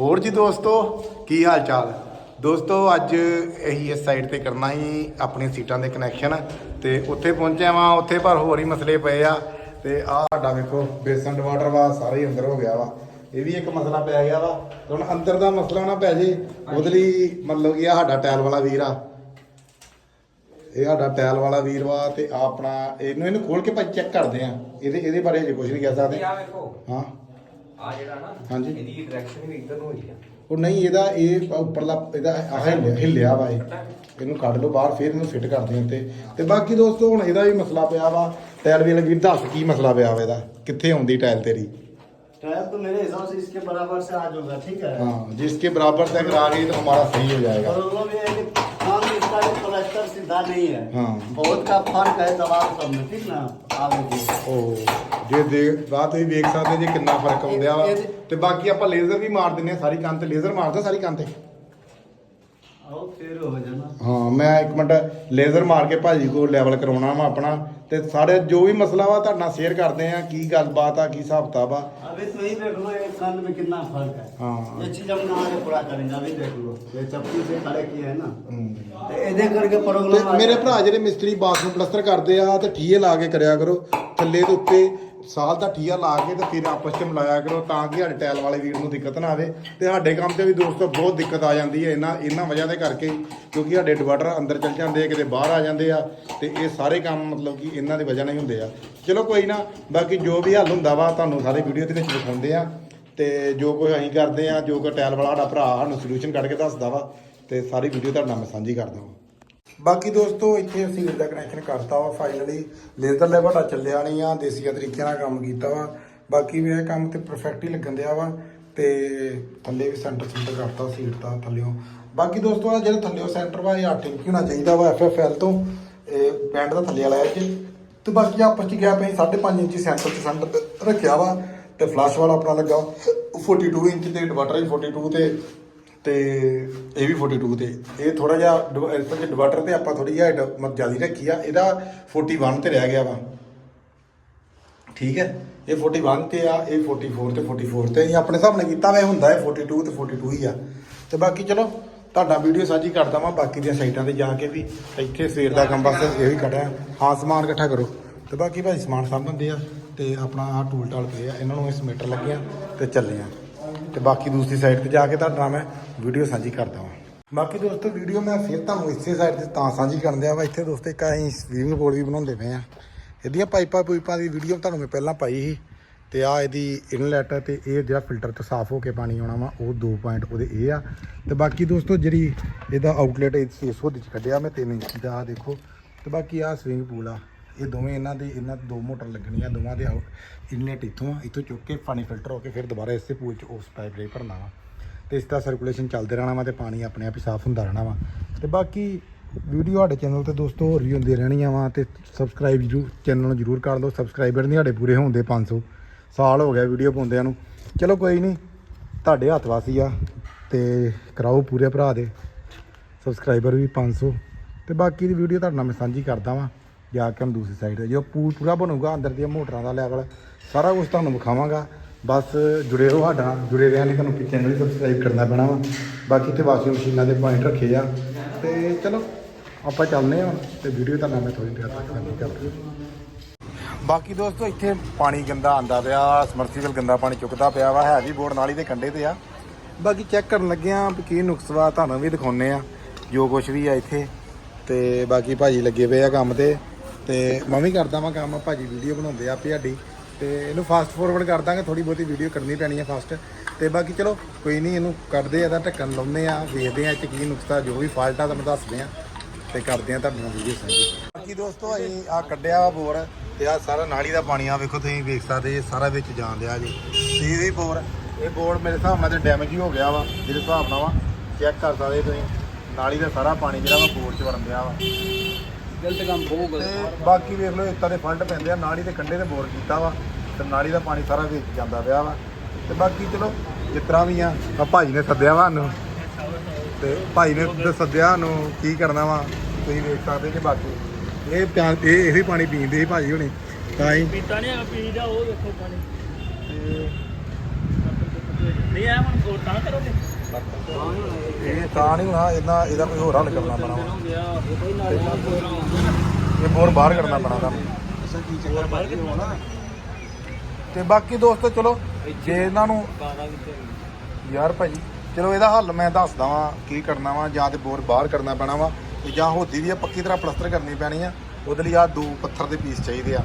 ਹੋਰ ਜੀ ਦੋਸਤੋ ਕੀ ਹਾਲ ਚਾਲ ਦੋਸਤੋ ਅੱਜ ਅਸੀਂ ਇਸ ਸਾਈਡ ਤੇ ਕਰਨਾ ਹੀ ਆਪਣੀ ਸੀਟਾਂ ਦੇ ਕਨੈਕਸ਼ਨ ਤੇ ਉੱਥੇ ਪਹੁੰਚਿਆ ਵਾਂ ਉੱਥੇ ਪਰ ਹੋਰ ਹੀ ਮਸਲੇ ਪਏ ਆ। ਤੇ ਆਹ ਸਾਡਾ ਵੇਖੋ ਬੇਸਨ ਵਾਟਰ ਵਾ ਸਾਰੇ ਹੀ ਅੰਦਰ ਹੋ ਗਿਆ ਵਾ। ਇਹ ਵੀ ਇੱਕ ਮਸਲਾ ਪੈ ਗਿਆ ਵਾ। ਤੇ ਹੁਣ ਅੰਦਰ ਦਾ ਮਸਲਾ ਨਾ ਪੈ ਜੇ ਉਹਦੇ ਲਈ ਮਤਲਬ ਕਿ ਆ ਸਾਡਾ ਟਾਇਲ ਵਾਲਾ ਵੀਰ ਆ। ਇਹ ਸਾਡਾ ਟਾਇਲ ਵਾਲਾ ਵੀਰ ਵਾ ਤੇ ਆਹ ਆਪਣਾ ਇਹਨੂੰ ਇਹਨੂੰ ਖੋਲ ਕੇ ਭਾਈ ਚੈੱਕ ਕਰਦੇ ਆ। ਇਹਦੇ ਇਹਦੇ ਬਾਰੇ ਹਜੇ ਕੁਝ ਨਹੀਂ ਕਹਿ ਸਕਦੇ। ਹਾਂ। ਆ ਜਿਹੜਾ ਨਾ ਹਾਂਜੀ। ਇਹਦੀ ਡਾਇਰੈਕਸ਼ਨ ਵੀ ਇੱਧਰ ਨੂੰ ਹੋਈ ਆ ਉਹ ਨਹੀਂ ਇਹਦਾ ਇਹ ਉੱਪਰਲਾ ਇਹਦਾ ਆਹ ਹਿੱਲਿਆ ਹਿੱਲਿਆ ਵਾ ਇਹ ਇਹਨੂੰ ਕੱਢ ਲਓ ਬਾਹਰ ਫਿਰ ਇਹਨੂੰ ਫਿੱਟ ਕਰਦੇ ਹਾਂ ਤੇ ਤੇ ਬਾਕੀ ਦੋਸਤੋ ਹੁਣ ਇਹਦਾ ਵੀ ਮਸਲਾ ਪਿਆ ਵਾ ਟਾਇਲ ਵੀ ਲੱਗੀ ਦੱਸ ਕੀ ਮਸਲਾ ਪਿਆ ਵਾ ਇਹਦਾ ਕਿੱਥੇ ਆਉਂਦੀ ਟਾਇਲ ਤੇਰੀ टायर तो मेरे हिसाब से इसके बराबर से आज होगा ठीक है हाँ जिसके बराबर से अगर आ गई तो हमारा सही हो जाएगा प्रॉब्लम ये है कि काम इसका भी प्लास्टर सीधा नहीं है हाँ। बहुत का फर्क है दबाव सब में ठीक ना आगे की ਉਹ ਜੇ ਦੇਖ ਬਾਤ ਤੁਸੀਂ ਵੇਖ ਸਕਦੇ ਜੇ ਕਿੰਨਾ ਫਰਕ ਆਉਂਦਿਆ ਵਾ ਇਹਦੇ- ਤੇ ਬਾਕੀ ਆਪਾਂ ਲੇਜ਼ਰ ਵੀ ਮਾਰ ਦਿੰਨੇ ਆ ਸਾਰੀ ਕੰਨ ਤੇ ਲੇਜ਼ਰ ਮਾਰਦਾ ਸਾਰੀ ਕੰਨ ਤੇ और फिर हो जाना ਹਾਂ ਮੈਂ ਇੱਕ ਮਿੰਟ ਲੇਜ਼ਰ ਮਾਰ ਕੇ ਭਾਜੀ ਕੋਲ ਲੈਵਲ ਕਰਾਉਣਾ ਵਾ ਆਪਣਾ ਤੇ ਸਾਰੇ ਜੋ ਵੀ ਮਸਲਾ ਵਾ ਤੁਹਾਡੇ ਨਾਲ ਸ਼ੇਅਰ ਕਰਦੇ ਆ ਕੀ ਗੱਲਬਾਤ ਆ ਕੀ ਹਿਸਾਬ ਕਿਤਾਬ ਆ अभी तो यही देख लो एक कान में कितना फर्क है हाँ। ये चीज हम आगे पूरा करेंगे अभी देख लो ये चप्पी से खड़े किए है ना ਹੂੰ तो ये देख करके ਤੇ प्रॉब्लम ਮੇਰੇ ਭਰਾ ਜਿਹੜੇ ਮਿਸਤਰੀ ਬਾਥਰੂਮ ਪਲਸਤਰ ਕਰਦੇ ਆ ਤੇ ਠੀਏ ਲਾ ਕੇ ਕਰਿਆ ਕਰੋ ਥੱਲੇ ਦੇ ਉੱਤੇ ਸਾਲ ਦਾ ਠੀਆ ਲਾ ਕੇ ਤੇ ਫਿਰ ਆਪਸ ਚ ਮਿਲਾਇਆ ਕਰੋ ਤਾਂ ਕਿ ਸਾਡੇ ਟਾਇਲ ਵਾਲੇ ਵੀਰ ਨੂੰ ਦਿੱਕਤ ਨਾ ਆਵੇ ਤੇ ਸਾਡੇ ਕੰਮ ਤੇ ਵੀ ਦੋਸਤੋ ਬਹੁਤ ਦਿੱਕਤ ਆ ਜਾਂਦੀ ਹੈ ਇਹਨਾਂ ਇਹਨਾਂ ਵਜ੍ਹਾ ਦੇ ਕਰਕੇ ਹੀ, ਕਿਉਂਕਿ ਸਾਡੇ ਡਿਵਾਈਡਰ ਅੰਦਰ ਚੱਲ ਜਾਂਦੇ ਆ ਕਿਤੇ ਬਾਹਰ ਆ ਜਾਂਦੇ ਆ ਤੇ ਇਹ ਸਾਰੇ ਕੰਮ ਮਤਲਬ ਕਿ ਇਹਨਾਂ ਦੀ ਵਜ੍ਹਾ ਨਾਲ ਹੀ ਹੁੰਦੇ ਆ। ਚਲੋ ਕੋਈ ਨਾ ਬਾਕੀ ਜੋ ਵੀ ਹੱਲ ਹੁੰਦਾ ਵਾ ਤੁਹਾਨੂੰ ਸਾਰੇ ਵੀਡੀਓ ਦੇ ਵਿੱਚ ਦਿਖਾਉਂਦੇ ਆ ਤੇ ਜੋ ਕੁਝ ਅਸੀਂ ਕਰਦੇ ਆ ਜੋ ਕੋ ਟਾਇਲ ਵਾਲਾ ਸਾਡਾ ਭਰਾ ਸਾਨੂੰ ਸੋਲੂਸ਼ਨ ਕੱਢ ਕੇ ਦੱਸਦਾ ਵਾ ਤੇ ਸਾਰੀ ਵੀਡੀਓ ਤੁਹਾਡੇ ਨਾਲ ਮੈਂ ਸਾਂਝੀ ਕਰਦਾ ਹਾਂ। ਬਾਕੀ ਦੋਸਤੋ, ਇੱਥੇ ਅਸੀਂ ਦਾ ਕਨੈਕਸ਼ਨ ਕਰਤਾ ਵਾ ਫਾਈਨਲੀ ਲੇਜ਼ਰ ਲੈਵਲ ਦਾ ਚੱਲਿਆ ਨਹੀਂ ਆ, ਦੇਸੀਆ ਤਰੀਕੇ ਨਾਲ ਕੰਮ ਕੀਤਾ ਵਾ। ਬਾਕੀ ਵੀ ਇਹ ਕੰਮ ਤੇ ਪਰਫੈਕਟ ਹੀ ਲੱਗਣ ਦਿਆ ਵਾ ਤੇ ਥੱਲੇ ਵੀ ਸੈਂਟਰ ਸੈਂਟਰ ਕਰਤਾ, ਸੀਟ ਦਾ ਥੱਲਿਓ। ਬਾਕੀ ਦੋਸਤੋ ਆ ਜਿਹੜਾ ਥੱਲਿਓਂ ਸੈਂਟਰ ਵਾ, ਇਹ 8 ਇੰਚ ਹੋਣਾ ਚਾਹੀਦਾ ਵਾ ਐਫਐਫਐਲ ਤੋਂ। ਇਹ ਬੈਂਡ ਦਾ ਥੱਲੇ ਵਾਲਾ ਇਹ। ਤੇ ਬਾਕੀ ਆਪਸ ਚ ਗਿਆ ਪਈ 5.5 ਇੰਚ ਸੈਂਟਰ ਤੇ ਸੈਂਟਰ ਰੱਖਿਆ ਵਾ ਤੇ ਫਲੈਸ਼ ਵਾਲਾ ਆਪਣਾ ਲੱਗਾ। 42 ਇੰਚ ਤੇ ਇਨਵਰਟਰ ਵੀ 42 ਤੇ ਤੇ ਇਹ ਵੀ 42 ਤੇ ਇਹ ਥੋੜਾ ਜਿਹਾ ਡਿਵ- ਇਸ ਵਿੱਚ ਡਿਵਾਈਡਰ ਤੇ ਆਪਾਂ ਥੋੜੀ ਜਿਹਾ ਡ- ਮਤ ਜ਼ਿਆਦਾ ਰੱਖੀ ਆ, ਇਹਦਾ 41 ਤੇ ਰਹਿ ਗਿਆ ਵਾ। ਠੀਕ ਹੈ? ਇਹ 41 ਤੇ ਆ, ਇਹ 44 ਤੇ 44 ਤੇ ਅਸੀਂ ਆਪਣੇ ਹਿਸਾਬ ਨਾਲ ਕੀਤਾ ਵਾ ਇਹ ਹੁੰਦਾ ਹੈ 42 ਤੇ 42 ਹੀ ਆ। ਤੇ ਬਾਕੀ ਚਲੋ, ਤੁਹਾਡਾ ਵੀਡੀਓ ਸਾਂਝੀ ਕਰਦਾ ਵਾਂ, ਬਾਕੀ ਦੀਆਂ ਸਾਈਟਾਂ ਤੇ ਜਾ ਕੇ ਵੀ ਇੱਥੇ ਸਵੇਰ ਦਾ ਕੰਮ ਬਸ ਇਹ ਹੀ ਕੱਢਿਆ ਹਾਂ, ਸਮਾਨ ਇਕੱਠਾ ਕਰੋ। ਤੇ ਬਾਕੀ ਭਾਈ ਸਮਾਨ ਸਾਂਭਣਦੇ ਆ, ਤੇ ਆਪਣਾ ਆ ਟੂਲ ਟਾਲ ਪਏ ਆ, ਇਹਨਾਂ ਨੂੰ ਇਸ ਮੀਟਰ ਲੱਗਿਆ, ਤੇ ਚੱਲੇ ਆ। ਤੇ ਬਾਕੀ ਦੂਸਰੀ ਸਾਈਡ ਤੇ ਜਾ ਕੇ ਤੁਹਾਡੇ ਨਾਲ ਮੈਂ ਵੀਡੀਓ ਸਾਂਝੀ ਕਰਦਾ ਹਾਂ ਬਾਕੀ ਦੋਸਤੋ ਵੀਡੀਓ ਮੈਂ ਫਿਰ ਤੁਹਾਨੂੰ ਇਸੇ ਸਾਈਡ ਤੇ ਤਾਂ ਸਾਂਝੀ ਕਰਨ ਦਿਆ ਵਾ। ਇੱਥੇ ਦੋਸਤੋ, ਇੱਕ ਅਸੀਂ ਸਵੀਮਿੰਗ ਪੂਲ ਵੀ ਬਣਾਉਂਦੇ ਪਏ ਆ। ਇਹਦੀਆਂ ਪਾਈਪਾਂ ਪੂਈਪਾਂ ਦੀ ਵੀਡੀਓ ਤੁਹਾਨੂੰ ਮੈਂ ਪਹਿਲਾਂ ਪਾਈ ਸੀ ਤੇ ਆ ਇਹਦੀ ਇਨਲੈਟ ਤੇ ਇਹ ਜਿਹੜਾ ਫਿਲਟਰ ਤੋਂ ਸਾਫ਼ ਹੋ ਕੇ ਪਾਣੀ ਆਉਣਾ ਵਾ, ਉਹ 2 ਪੁਆਇੰਟ ਉਹਦੇ ਇਹ ਆ। ਤੇ ਬਾਕੀ ਦੋਸਤੋ, ਜਿਹੜੀ ਇਹਦਾ ਆਊਟਲੈਟ 600 ਦੀ ਚ ਕੱਢਿਆ ਮੈਂ 3 ਇੰਚ ਦਾ ਆਹ ਦੇਖੋ। ਤੇ ਬਾਕੀ ਆ ਸਵਿੰਗ ਪੂਲ ਆ। ਇਹ ਦੋਵੇਂ ਇਹਨਾਂ ਦੇ, ਇਹਨਾਂ ਦੋ ਮੋਟਰ ਲੱਗਣੀਆਂ, ਦੋਵਾਂ ਦੇ ਇਨਲੈਟ ਇੱਥੋਂ ਆ, ਇੱਥੋਂ ਚੁੱਕ ਕੇ ਪਾਣੀ ਫਿਲਟਰ ਹੋ ਕੇ ਫਿਰ ਦੁਬਾਰਾ ਇਸੇ ਪੂਲ 'ਚ ਉਸ ਪਾਈਪ ਰੇ ਭਰਨਾ ਵਾ। ਤੇ ਇਸ ਦਾ ਸਰਕੂਲੇਸ਼ਨ ਚੱਲਦੇ ਰਹਿਣਾ ਵਾ ਤੇ ਪਾਣੀ ਆਪਣੇ ਆਪ ਹੀ ਸਾਫ਼ ਹੁੰਦਾ ਰਹਿਣਾ ਵਾ। ਤੇ ਬਾਕੀ ਵੀਡੀਓ ਸਾਡੇ ਚੈਨਲ ਤੇ ਦੋਸਤੋ ਹੋਰ ਵੀ ਹੁੰਦੀਆਂ ਰਹਿਣੀਆਂ ਵਾ ਤੇ ਸਬਸਕ੍ਰਾਈਬ ਜਰੂਰ ਚੈਨਲ ਨੂੰ ਜਰੂਰ ਕਰ ਲਓ ਸਬਸਕ੍ਰਾਈਬਰ ਨਹੀਂ ਸਾਡੇ ਪੂਰੇ ਹੋਣ ਹੁੰਦੇ 500 ਸਾਲ ਹੋ ਗਿਆ ਵੀਡੀਓ ਪਾਉਂਦਿਆਂ ਨੂੰ। ਚਲੋ ਕੋਈ ਨਹੀਂ, ਤੁਹਾਡੇ ਹੱਥ ਵਾਸੀ ਆ ਤੇ ਕਰਾਓ ਪੂਰੇ ਭਰਾ ਦੇ। ਸਬਸਕ੍ਰਾਈਬਰ ਵੀ 500 ਤੇ ਬਾਕੀ ਦੀ ਵੀਡੀਓ ਤੁਹਾਡੇ ਨਾਲ ਮੈਂ ਸਾਂਝੀ ਕਰਦਾ ਵਾਂ। ਜਾ ਕੇ ਹਮ ਦੂਸਰੀ ਸਾਈਡ ਤੇ। ਜੋ ਪੂ- ਪੂਰਾ ਬਣੂਗਾ ਅੰਦਰ ਦੀਆਂ ਮੋਟਰਾਂ ਦਾ ਲੈਵਲ ਸਾਰਾ ਕੁਝ ਤੁਹਾਨੂੰ ਵਿਖਾਵਾਂਗਾ। ਬਸ ਜੁੜੇ ਰਹੋ ਸਾਡਾ, ਜੁੜੇ ਰਹਿਣ ਲਈ ਤੁਹਾਨੂੰ ਕਿਚਨ ਵੀ ਸਬਸਕ੍ਰਾਈਬ ਕਰਨਾ ਪੈਣਾ ਵਾ। ਬਾਕੀ ਤੇ ਵਾਸ਼ਿੰਗ ਮਸ਼ੀਨਾਂ ਦੇ ਪੁਆਇੰਟ ਰੱਖੇ ਆ। ਤੇ ਚਲੋ, ਆਪਾਂ ਚੱਲਦੇ ਹਾਂ ਹੁਣ, ਤੇ ਵੀਡੀਓ ਤੁਹਾਨੂੰ ਮੈਂ ਥੋੜੀ ਦੇਰ ਤੱਕ ਸਾਂਝੀ ਕਰਦਾ ਬਾਕੀ ਦੋਸਤੋ, ਇੱਥੇ ਪਾਣੀ ਗੰਦਾ ਆਂਦਾ ਪਿਆ ਸਮਰਸੀਬਲ ਗੰਦਾ ਪਾਣੀ ਚੁੱਕਦਾ ਪਿਆ ਵਾ ਹੈ ਵੀ ਬੋਰਡ ਨਾਲੀ ਦੇ ਕੰਢੇ ਤੇ ਆ। ਬਾਕੀ ਚੈੱਕ ਕਰਨ ਲੱਗੇ ਆ ਵੀ ਕੀ ਨੁਕਸ ਤੁਹਾਨੂੰ ਵੀ ਦਿਖਾਉਨੇ ਆ ਜੋ ਕੁਝ ਵੀ ਆ ਇੱਥੇ। ਤੇ ਬਾਕੀ ਭਾਜੀ ਲੱਗੇ ਪਏ ਆ ਕੰਮ ਤੇ। ਤੇ ਮੈਂ ਵੀ ਕਰਦਾ ਵਾਂ ਕੰਮ, ਭਾਜੀ ਵੀਡੀਓ ਬਣਾਉਂਦੇ ਆ ਆਪੇ ਸਾਡੀ। ਤੇ ਇਹਨੂੰ ਫਾਸਟ ਫੋਰਵਰਡ ਕਰ ਦਾਂਗੇ ਥੋੜੀ ਬਹੁਤੀ ਵੀਡੀਓ ਕਰਨੀ ਪੈਣੀ ਆ ਫਾਸਟ ਤੇ ਬਾਕੀ ਚਲੋ, ਕੋਈ ਨਹੀਂ ਇਹਨੂੰ ਕੱਢਦੇ ਆ ਤਾਂ ਢੱਕਣ ਲਾਉਂਦੇ ਆ, ਵੇਖਦੇ ਆ ਇਹ ਚ ਕੀ ਨੁਕਸਾ ਜੋ ਵੀ ਫਾਲਟ ਆ ਤੁਹਾਨੂੰ ਦੱਸਦੇ ਆ। ਤੇ ਕਰਦੇ ਆ ਤੁਹਾਡੇ ਨਾਲ ਵੀਡੀਓ ਸਾਂਝੀ। ਬਾਕੀ ਦੋਸਤੋ, ਅਸੀਂ ਆ ਕੱਢਿਆ ਵਾ ਬੋਰ, ਤੇ ਆ ਸਾਰਾ ਨਾਲੀ ਦਾ ਪਾਣੀ ਆ, ਵੇਖੋ ਤੁਸੀਂ ਵੇਖ ਸਕਦੇ ਇਹ ਸਾਰਾ ਵਿੱਚ ਜਾਣ ਦਿਆ ਜੀ। ਤੇ ਵੀ ਬੋਰ, ਇਹ ਬੋਰ ਮੇਰੇ ਹਿਸਾਬ ਨਾਲ ਤੇ ਡੈਮੇਜ ਹੀ ਹੋ ਗਿਆ ਵਾ ਜਿਹੜੇ ਹਿਸਾਬ ਨਾਲ ਵਾ। ਚੈੱਕ ਕਰ ਸਕਦੇ ਤੁਸੀਂ, ਨਾਲੀ ਦਾ ਸਾਰਾ ਪਾਣੀ ਜਿਹੜਾ ਵਾ ਬੋਰ 'ਚ ਵੜਨ ਦਿਆ ਵਾ। ਗਲਤ ਕੰਮ ਬਹੁਤ ਤੇ ਬਾਕੀ ਵੇਖ ਲਓ ਇੱਤਾਂ ਦੇ ਫੰਡ ਪੈਂਦੇ ਆ ਨਾਲੀ ਦੇ ਕੰਢੇ ਤੇ ਬੋਰ ਕੀਤਾ ਵਾ ਤੇ ਨਾਲੀ ਦਾ ਪਾਣੀ ਸਾਰਾ ਵਿੱਚ ਜਾਂਦਾ ਪਿਆ ਵਾ। ਤੇ ਬਾਕੀ ਚਲੋ ਜਿਸ ਤਰ੍ਹਾਂ ਵੀ ਆ ਆ ਭਾਈ ਨੇ ਸੱਦਿਆ ਵਾ ਸਾਨੂੰ। ਤੇ ਭਾਈ ਨੇ ਸੱਦਿਆ ਨੂੰ ਕੀ ਕਰਨਾ ਵਾ ਤੁਸੀਂ ਵੇਖ ਸਕਦੇ ਜੇ ਬਾਕੀ। ਇਹ ਪਿਆਰ ਇਹ ਇਹੀ ਪਾਣੀ ਪੀਂਦੇ ਸੀ ਭਾਜੀ ਹੁਣੀ ਤਾਂ ਹੀ। ਪੀਤਾ ਨਹੀਂ ਆ ਪੀਦਾ ਉਹ ਦੇਖੋ ਪਾਣੀ। ਤੇ ਨਹੀਂ ਆ ਹੁਣ ਕੋਲ ਤਾਂ ਕਰੋਗੇ? ਇਹ ਤਾਂ ਨਹੀਂ ਹੋਣਾ, ਇਹਦਾ ਇਹਦਾ ਕੋਈ ਹੋਰ ਹੱਲ ਕਰਨਾ ਪੈਣਾ ਇਹ ਬੋਰ ਬਾਹਰ ਕਰਨਾ ਪੈਣਾ ਤਾਂ ਤੇ ਬਾਕੀ ਦੋਸਤੋ, ਚਲੋ, ਜੇ ਇਹਨਾਂ ਨੂੰ ਯਾਰ ਭਾਜੀ ਚਲੋ ਇਹਦਾ ਹੱਲ ਮੈਂ ਦੱਸਦਾ ਵਾਂ ਕੀ ਕਰਨਾ ਵਾ, ਜਾਂ ਤੇ ਬੋਰ ਬਾਹਰ ਕਰਨਾ ਪੈਣਾ ਵਾ, ਤੇ ਜਾਂ ਹੋਦੀ ਵੀ ਆ, ਪੱਕੀ ਤਰ੍ਹਾਂ ਪਲਸਤਰ ਕਰਨੀ ਪੈਣੀ ਆ। ਉਹਦੇ ਲਈ ਆ ਦੋ ਪੱਥਰ ਦੇ ਪੀਸ ਚਾਹੀਦੇ ਆ।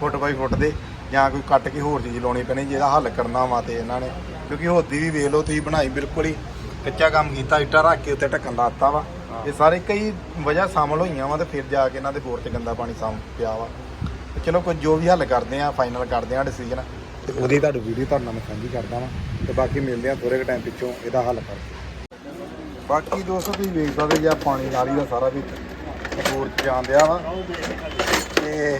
ਫੁੱਟ ਬਾਈ ਫੁੱਟ ਦੇ। ਜਾਂ ਕੋਈ ਕੱਟ ਕੇ ਹੋਰ ਚੀਜ਼ ਲਾਉਣੀ ਪੈਣੀ ਜਿਹਦਾ ਹੱਲ ਕਰਨਾ ਵਾ ਤੇ ਇਹਨਾਂ ਨੇ ਕਿਉਂਕਿ ਹੋਦੀ ਵੀ ਵੇਖ ਲਓ ਤੁਸੀਂ ਬਣਾਈ ਬਿਲਕੁਲ ਹੀ ਕੱਚਾ ਕੰਮ ਕੀਤਾ ਇੱਟਾਂ ਰੱਖ ਕੇ ਉੱਤੇ ਢੱਕਣ ਲਾਤਾ ਵਾ। ਇਹ ਸਾਰੇ ਕਈ ਵਜ੍ਹਾ ਸ਼ਾਮਲ ਹੋਈਆਂ ਵਾ ਤੇ ਫਿਰ ਜਾ ਕੇ ਇਹਨਾਂ ਦੇ ਬੋਰ 'ਚ ਗੰਦਾ ਪਾਣੀ ਸਾਮ ਪਿਆ ਵਾ। ਤੇ ਚਲੋ ਕੋਈ ਜੋ ਵੀ ਹੱਲ ਕਰਦੇ ਆ ਫਾਈਨਲ ਕਰਦੇ ਆ ਡਿਸੀਜਨ ਤੇ ਉਹਦੀ ਤੁਹਾਨੂੰ ਵੀਡੀਓ ਤੁਹਾਡੇ ਨਾਲ ਮੈਂ ਸਾਂਝੀ ਕਰਦਾ ਵਾਂ ਤੇ ਬਾਕੀ ਮਿਲਦੇ ਆ ਥੋੜੇ ਕੁ ਟਾਈਮ ਪਿੱਛੋਂ ਇਹਦਾ ਹੱਲ ਕਰਕੇ। ਬਾਕੀ ਦੋਸਤੋ ਤੁਸੀਂ ਵੇਖ ਸਕਦੇ ਜੀ ਪਾਣੀ ਨਾਲੀ ਦਾ ਸਾਰਾ ਵੀ ਬੋਰ 'ਚ ਜਾਂਦਿਆ ਵਾ। ਤੇ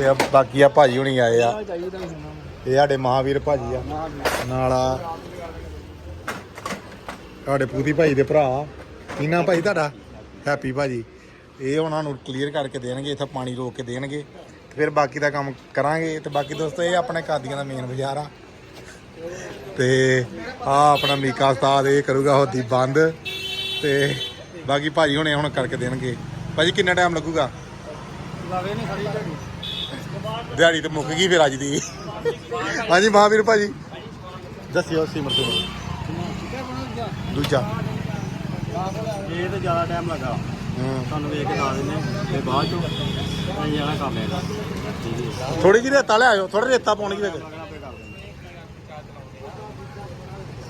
ਤੇ ਆ ਬਾਕੀ ਆ ਭਾਜੀ ਹੁਣੀ ਆਏ ਆ। ਇਹ ਸਾਡੇ ਮਹਾਵੀਰ ਭਾਜੀ ਆ। ਨਾਲ ਆ ਸਾਡੇ ਪੂਤੀ ਭਾਈ ਦੇ ਭਰਾ। ਕੀ ਭਾਈ ਤੁਹਾਡਾ? ਹੈਪੀ ਭਾਜੀ। ਇਹ ਉਹਨਾਂ ਨੂੰ ਕਲੀਅਰ ਕਰਕੇ ਦੇਣਗੇ ਇੱਥੇ ਪਾਣੀ ਰੋਕ ਕੇ ਦੇਣਗੇ। ਤੇ ਫਿਰ ਬਾਕੀ ਦਾ ਕੰਮ ਕਰਾਂਗੇ। ਤੇ ਬਾਕੀ ਦੋਸਤੋ ਇਹ ਆਪਣੇ ਕਾਦੀਆਂ ਦਾ ਮੇਨ ਬਾਜ਼ਾਰ ਆ। ਤੇ ਆ ਆਪਣਾ ਮੀਕਾ ਉਸਤਾਦ ਇਹ ਕਰੂਗਾ ਹੋਦੀ ਬੰਦ। ਤੇ ਬਾਕੀ ਭਾਜੀ ਹੁਣੇ ਹੁਣ ਕਰਕੇ ਦੇਣਗੇ। ਭਾਜੀ ਕਿੰਨਾ ਟਾਈਮ ਲੱਗੂਗਾ? ਲਾਵੇ ਨਹੀਂ ਖੜੀ ਝੜੀ ਦਿਹਾੜੀ ਤੇ ਮੁੱਕ ਗਈ ਫਿਰ ਅੱਜ ਦੀ। ਹਾਂਜੀ ਮਹਾਵੀਰ ਭਾਜੀ। ਦੱਸਿਓ ਸਿਮਰ ਤੋਂ ਦੂਜਾ। ਇਹ ਤੇ ਜ਼ਿਆਦਾ ਟਾਈਮ ਲੱਗਾ। ਤੁਹਾਨੂੰ ਵੇਖ ਕੇ ਦੱਸ ਦਿੰਦੇ ਤੇ ਬਾਅਦ ਚੋਂ ਜਾਣਾ ਕੰਮ ਹੈ। ਥੋੜੀ ਜਿਹੀ ਰੇਤਾ ਲੈ ਆਇਓ ਥੋੜਾ ਰੇਤਾ ਪਾਉਣੀ ਵਿੱਚ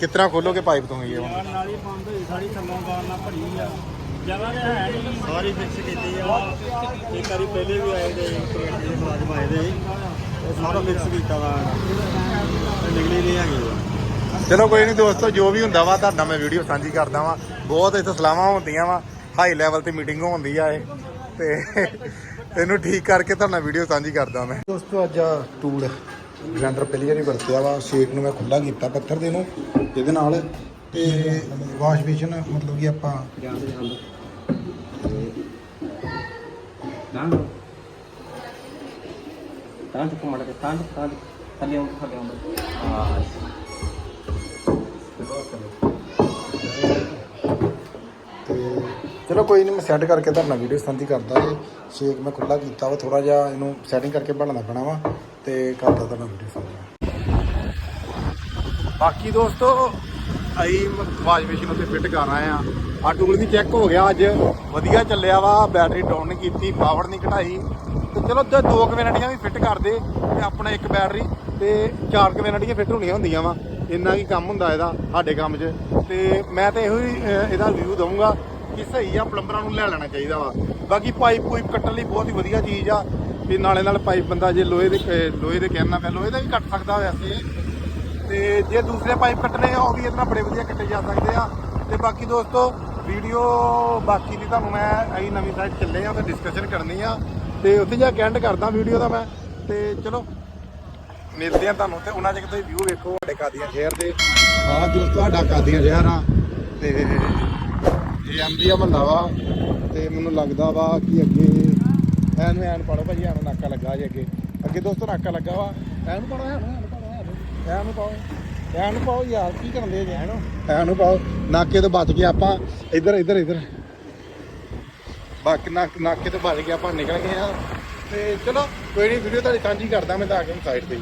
ਕਿਤਨਾ ਖੋਲੋਗੇ ਪਾਈਪ ਤੋਂ ਇਹ ਹੁਣ? ਨਾਲੀ ਬੰਦ ਹੋਈ ਸਾਰੀ ਥੱਲੋਂ ਬਾਹਰ ਨਾਲ ਭਰੀ ਆ। ਜਗ੍ਹਾ ਤੇ ਹੈ ਨਹੀਂ। ਸਾਰੀ ਫਿਕਸ ਕੀਤੀ ਆ। ਇੱਕ ਵਾਰੀ ਪਹਿਲੇ ਵੀ ਆਏ ਦੇ ਪੇਟ ਦੇ ਮੁਲਾਜ਼ਮ ਆਏ ਦੇ ਉਹ ਸਾਰਾ ਫਿਕਸ ਕੀਤਾ ਵਾ। ਤੇ ਨਿਕਲੀ ਨਹੀਂ ਹੈਗੀ। ਚਲੋ ਕੋਈ ਨਹੀਂ ਦੋਸਤੋ ਜੋ ਵੀ ਹੁੰਦਾ ਵਾ ਤੁਹਾਡਾ ਮੈਂ ਵੀਡੀਓ ਸਾਂਝੀ ਕਰਦਾ ਵਾਂ। ਬਹੁਤ ਇੱਥੇ ਸਲਾਹਾਂ ਹੁੰਦੀਆਂ ਵਾ। ਹਾਈ ਲੈਵਲ ਤੇ ਮੀਟਿੰਗ ਹੁੰਦੀ ਆ ਇਹ। ਤੇ ਇਹਨੂੰ ਠੀਕ ਕਰਕੇ ਤੁਹਾਡਾ ਵੀਡੀਓ ਸਾਂਝੀ ਕਰਦਾ ਮੈਂ। ਦੋਸਤੋ ਅੱਜ ਆ ਟੂਲ ਗ੍ਰੈਂਡਰ ਪਹਿਲੀ ਵਾਰੀ ਵਰਤਿਆ ਵਾ। ਸ਼ੇਕ ਨੂੰ ਮੈਂ ਖੁੱਲਾ ਕੀਤਾ ਪੱਥਰ ਦੇ ਨੂੰ। ਇਹਦੇ ਨਾਲ ਤੇ ਵਾਸ਼ ਬੇਸ਼ਨ ਮਤਲਬ ਕਿ ਆਪਾਂ ਤਾਂ ਤਾਂ ਚੁੱਕ ਮੜ ਕੇ ਤਾਂ ਤਾਂ ਥੱਲੇ ਆਉਂ ਥੱਲੇ ਆਉਂ ਹਾਂ ਤੇ ਚਲੋ ਕੋਈ ਨਹੀਂ ਮੈਂ ਸੈੱਟ ਕਰਕੇ ਤੁਹਾਡਾ ਵੀਡੀਓ ਸਾਂਝੀ ਕਰਦਾ ਤੇ ਸ਼ੇਕ ਮੈਂ ਖੁੱਲਾ ਕੀਤਾ ਵਾ ਥੋੜਾ ਜਿਹਾ ਇਹਨੂੰ ਸੈਟਿੰਗ ਕਰਕੇ ਬਣਾਉਣਾ ਪੈਣਾ ਵਾ ਤੇ ਕਰਦਾ ਤੁਹਾਡਾ ਵੀਡੀਓ ਸਾਂਝੀ। ਬਾਕੀ ਦੋਸਤੋ ਅਸੀਂ ਵਾਸ਼ ਮਸ਼ੀਨ ਉੱਤੇ ਫਿੱਟ ਕਰ ਆਏ ਆ ਆ ਟੂਲ ਵੀ ਚੈੱਕ ਹੋ ਗਿਆ ਅੱਜ। ਵਧੀਆ ਚੱਲਿਆ ਵਾ ਬੈਟਰੀ ਡਾਊਨ ਨਹੀਂ ਕੀਤੀ ਪਾਵਰ ਨਹੀਂ ਘਟਾਈ। ਤੇ ਚਲੋ ਜੇ ਦੋ ਕਵੈਨਟੀਆਂ ਵੀ ਫਿੱਟ ਕਰਦੇ ਤੇ ਆਪਣਾ ਇੱਕ ਬੈਟਰੀ ਤੇ ਚਾਰ ਕਵੈਨਟੀਆਂ ਫਿੱਟ ਹੋਣੀਆਂ ਹੁੰਦੀਆਂ ਵਾ। ਇੰਨਾ ਕੀ ਕੰਮ ਹੁੰਦਾ ਇਹਦਾ, ਸਾਡੇ ਕੰਮ 'ਚ। ਤੇ ਮੈਂ ਤਾਂ ਇਹੋ ਹੀ ਇਹਦਾ ਰਿਵਿਊ ਦਊਂਗਾ ਕਿ ਸਹੀ ਆ ਪਲੰਬਰਾਂ ਨੂੰ ਲੈ ਲੈਣਾ ਚਾਹੀਦਾ ਵਾ। ਬਾਕੀ ਪਾਈਪ ਪੂਈਪ ਕੱਟਣ ਲਈ ਬਹੁਤ ਹੀ ਵਧੀਆ ਚੀਜ਼ ਆ। ਵੀ ਨਾਲੇ ਨਾਲ ਪਾਈਪ ਬੰਦਾ ਜੇ ਲੋਹੇ ਦੇ ਲੋਹੇ ਦੇ ਕਹਿਣਾ ਪਿਆ, ਲੋਹੇ ਦਾ ਵੀ ਕੱਟ ਸਕਦਾ ਵੈਸੇ। ਤੇ ਜੇ ਦੂਸਰੇ ਪਾਈਪ ਕੱਟਣੇ ਆ, ਉਹ ਵੀ ਇਹਦੇ ਨਾਲ ਬੜੇ ਵਧੀਆ ਕੱਟੇ ਜਾ ਸਕਦੇ ਆ। ਤੇ ਬਾਕੀ ਦੋਸਤੋ, ਵੀਡੀਓ ਬਾਕੀ ਦੀ ਤੁਹਾਨੂੰ ਮੈਂ ਅਸੀਂ ਨਵੀਂ ਸਾਈਟ ਚੱਲੇ ਆ ਤੇ ਡਿਸਕਸ਼ਨ ਕਰਨੀ ਆ। ਤੇ ਉੱਥੇ ਜਾ ਕੇ ਐਂਡ ਕਰਦਾ ਵੀਡੀਓ ਦਾ ਮੈਂ। ਤੇ ਚਲੋ, ਮਿਲਦੇ ਆ ਤੁਹਾਨੂੰ ਤੇ ਉਹਨਾਂ ਚ ਤੁਸੀਂ ਵਿਊ ਵੇਖੋ, ਸਾਡੇ ਕਾਦੀਆਂ ਸ਼ਹਿਰ ਦੇ। ਆਹ ਦੋਸਤੋ, ਸਾਡਾ ਕਾਦੀਆਂ ਸ਼ਹਿਰ ਆ। ਤੇ ਇਹ ਐਮਡੀਆ ਬੰਦਾ ਵਾ, ਤੇ ਮੈਨੂੰ ਲੱਗਦਾ ਵਾ ਕਿ ਅੱਗੇ ਐਨ ਐਨ ਪੜੋ ਭਾਜੀ ਐਨ ਨਾਕਾ ਲੱਗਾ ਜੇ ਅੱਗੇ। ਅੱਗੇ ਦੋਸਤੋ, ਨਾਕਾ ਲੱਗਾ ਵਾ। ਐਨ ਪੜੋ ਐਨ ਐਨ ਨੂੰ ਪਾਓ। ਐਨ ਨੂੰ ਪਾਓ ਯਾਰ, ਕੀ ਕਰਦੇ ਜੇ ਐਨ ਐਨ ਨੂੰ ਪਾਓ। ਨਾਕੇ ਤੋਂ ਬਚ ਗਏ ਆਪਾਂ। ਇੱਧਰ ਇੱਧਰ ਇੱਧਰ। ਬਾਕੀ ਨਾਕੇ ਤੋਂ ਬਚ ਗਏ ਆਪਾਂ, ਨਿਕਲ ਗਏ ਆ। ਤੇ ਚਲੋ, ਕੋਈ ਨਹੀਂ ਵੀਡੀਓ ਤੁਹਾਡੀ ਸਾਂਝੀ ਕਰਦਾ ਮੈਂ ਤਾਂ ਆ ਕੇ ਸਾਈਡ ਤੇ